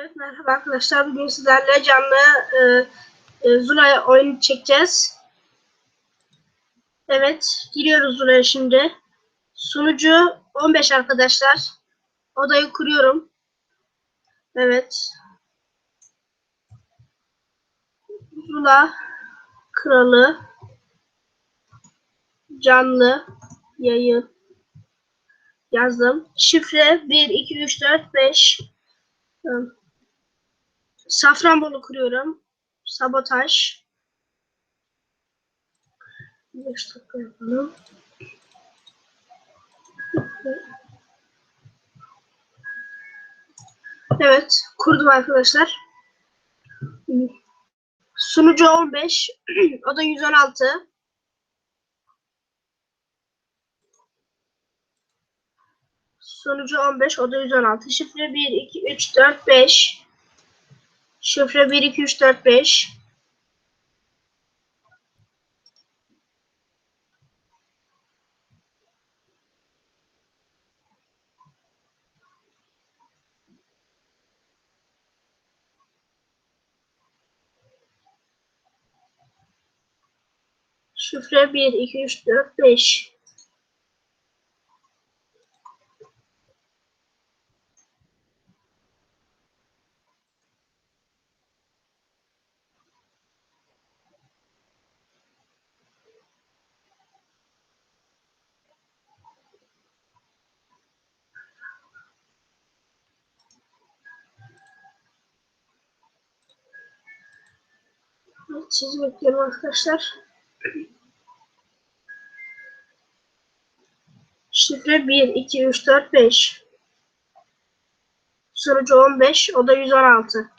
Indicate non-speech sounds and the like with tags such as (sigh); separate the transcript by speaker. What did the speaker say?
Speaker 1: Evet merhaba arkadaşlar. Bugün sizlerle canlı e, e, Zula'ya oyun çekeceğiz. Evet giriyoruz Zula'ya şimdi. Sunucu 15 arkadaşlar. Odayı kuruyorum. Evet. Zula kralı canlı yayın yazdım. Şifre 1 2 3 4 5 Tamam. Safranbolu kuruyorum. Sabotaj. 5 dakika yapalım. Evet, kurdum arkadaşlar. Sunucu 15, (clears throat) o da 116. Sonucu 15, o da 116. Şifre 1, 2, 3, 4, 5. Şifre 1, 2, 3, 4, 5. Şifre 1, 2, 3, 4, 5. Evet, sizi bekliyorum arkadaşlar. Şifre 1, 2, 3, 4, 5. Sonucu 15, o da 116.